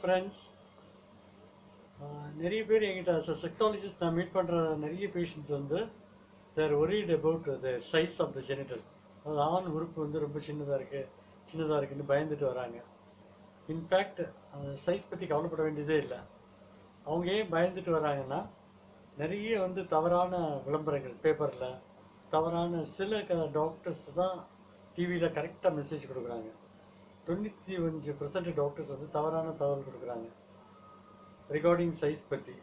Friends நிறைய பேர் என்கிட்ட செக்ஸாலஜிஸ்ட் நான் மீட் பண்ணுற நிறைய பேஷண்ட்ஸ் வந்து they worried about the size of the genital அது ஆண் உறுப்பு வந்து ரொம்ப சின்னதாக இருக்குது சின்னதாக இருக்குன்னு பயந்துட்டு வராங்க. இன்ஃபேக்ட் சைஸ் பற்றி கவலைப்பட வேண்டியதே இல்லை. அவங்க ஏன் பயந்துட்டு வராங்கன்னா நிறைய வந்து தவறான விளம்பரங்கள் பேப்பரில் தவறான சில க டாக்டர்ஸ் தான் டிவியில் கரெக்டாக மெசேஜ் கொடுக்குறாங்க. தொண்ணூற்றி அஞ்சு பர்சன்ட் டாக்டர்ஸ் வந்து தவறான தகவல் கொடுக்குறாங்க. ரிகார்டிங் சைஸ் பற்றி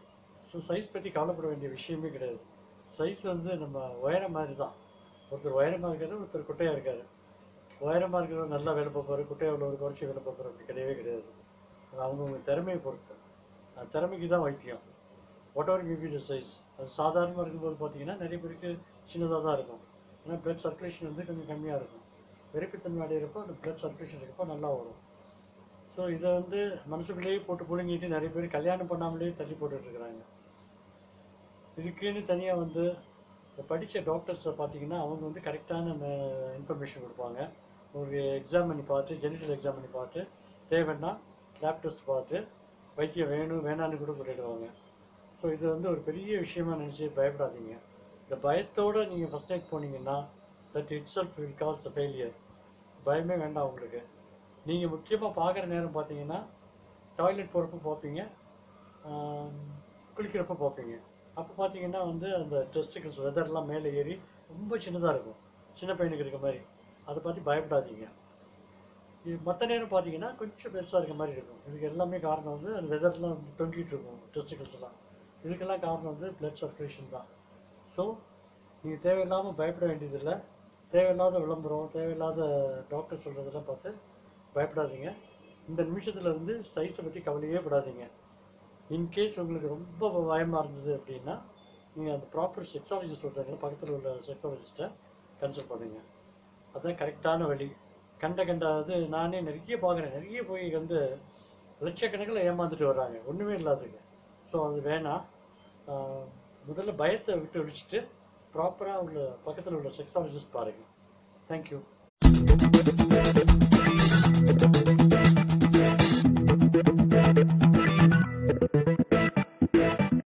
ஸோ சைஸ் பற்றி கவலைப்பட வேண்டிய விஷயமே கிடையாது. சைஸ் வந்து நம்ம உயரம் மாதிரி தான். ஒருத்தர் உயரமாக இருக்காரு ஒருத்தர் குட்டையாக இருக்காரு. உயரமாக இருக்கிறவர் நல்லா வேலை பார்ப்பாரு குட்டையாக உள்ளவர் குறைச்சி வேலை பார்ப்பாரு அப்படி கிடையவே கிடையாது. அவங்கவுங்க திறமையை பொறுத்து. அந்த திறமைக்கு தான் வைத்தியம். Whatever give you size அது சாதாரணமாக இருக்கும்போது பார்த்தீங்கன்னா நிறைய பேருக்கு சின்னதாக தான் இருக்கும். ஏன்னா பிளட் சர்க்குலேஷன் வந்து கொஞ்சம் கம்மியாக இருக்கும். வெறுப்புத்தன்மை அடையிறப்போ அந்த பிளட் சர்க்குலேஷன் இருக்கப்போ நல்லா வரும். ஸோ இதை வந்து மனசுக்குள்ளேயே போட்டு புழுங்கிட்டு நிறைய பேர் கல்யாணம் பண்ணாமலேயே தள்ளி போட்டுட்டு இருக்கிறாங்க. இதுக்குன்னு தனியாக வந்து இந்த படித்த டாக்டர்ஸை பார்த்தீங்கன்னா அவங்க வந்து கரெக்டான இன்ஃபர்மேஷன் கொடுப்பாங்க. ஒரு எக்ஸாம் பண்ணி பார்த்து ஜெனிட்டல் எக்ஸாம் பண்ணி பார்த்து தேவைன்னா லேப் டெஸ்ட் பார்த்து வைத்தியம் வேணும் வேணான்னு கூட சொல்லிடுவாங்க. ஸோ இது வந்து ஒரு பெரிய விஷயமா நினச்சி பயப்படாதீங்க. இந்த பயத்தோடு நீங்கள் ஃபஸ்ட் எய்ட் போனீங்கன்னா that itself will cause failure பயமே வேண்டாம் உங்களுக்கு. நீங்கள் முக்கியமாக பார்க்குற நேரம் பார்த்தீங்கன்னா டாய்லெட் போகிறப்ப பார்ப்பீங்க குளிக்கிறப்ப பார்ப்பீங்க அப்போ பார்த்தீங்கன்னா வந்து அந்த டெஸ்டிகல்ஸ் வெதர்லாம் மேலே ஏறி ரொம்ப சின்னதாக இருக்கும். சின்ன பையனுக்கு இருக்க மாதிரி. அதை பார்த்து பயப்படாதீங்க. இது மற்ற நேரம் பார்த்தீங்கன்னா கொஞ்சம் பெருசாக இருக்க மாதிரி இருக்கும். இதுக்கு எல்லாமே காரணம் வந்து அந்த வெதர்லாம் தொங்கிட்டு இருக்கும் டெஸ்டிகல்ஸ்லாம் இதுக்கெல்லாம் காரணம் வந்து பிளட் சர்க்குலேஷன் தான். ஸோ நீங்கள் தேவையில்லாமல் பயப்பட வேண்டியதில்லை. தேவையில்லாத விளம்பரம் தேவையில்லாத டாக்டர் சொல்கிறதெல்லாம் பார்த்து பயப்படாதீங்க. இந்த நிமிஷத்தில் இருந்து சைஸை பற்றி கவலையே படாதீங்க. இன்கேஸ் உங்களுக்கு ரொம்ப பயமாக இருந்தது அப்படின்னா நீங்கள் அந்த ப்ராப்பர் செக்ஸாலஜிஸ்ட் சொல்கிறாங்க பக்கத்தில் உள்ள செக்ஸாலஜிஸ்ட்டை கன்சல்ட் பண்ணுங்கள் அதுதான் கரெக்டான வழி. கண்ட கண்ட அது நானே நிறைய பார்க்குறேன். நிறைய போய் வந்து லட்சக்கணக்கில் ஏமாந்துட்டு வர்றாங்க. ஒன்றுமே இல்லாததுக்கு ஸோ அது வேணாம். முதல்ல பயத்தை விட்டு ஒழிச்சிட்டு ப்ராப்பராக உள்ள பக்கத்தில் உள்ள செக்ஸாலஜிஸ்ட் பாருங்கள் தேங்க்யூ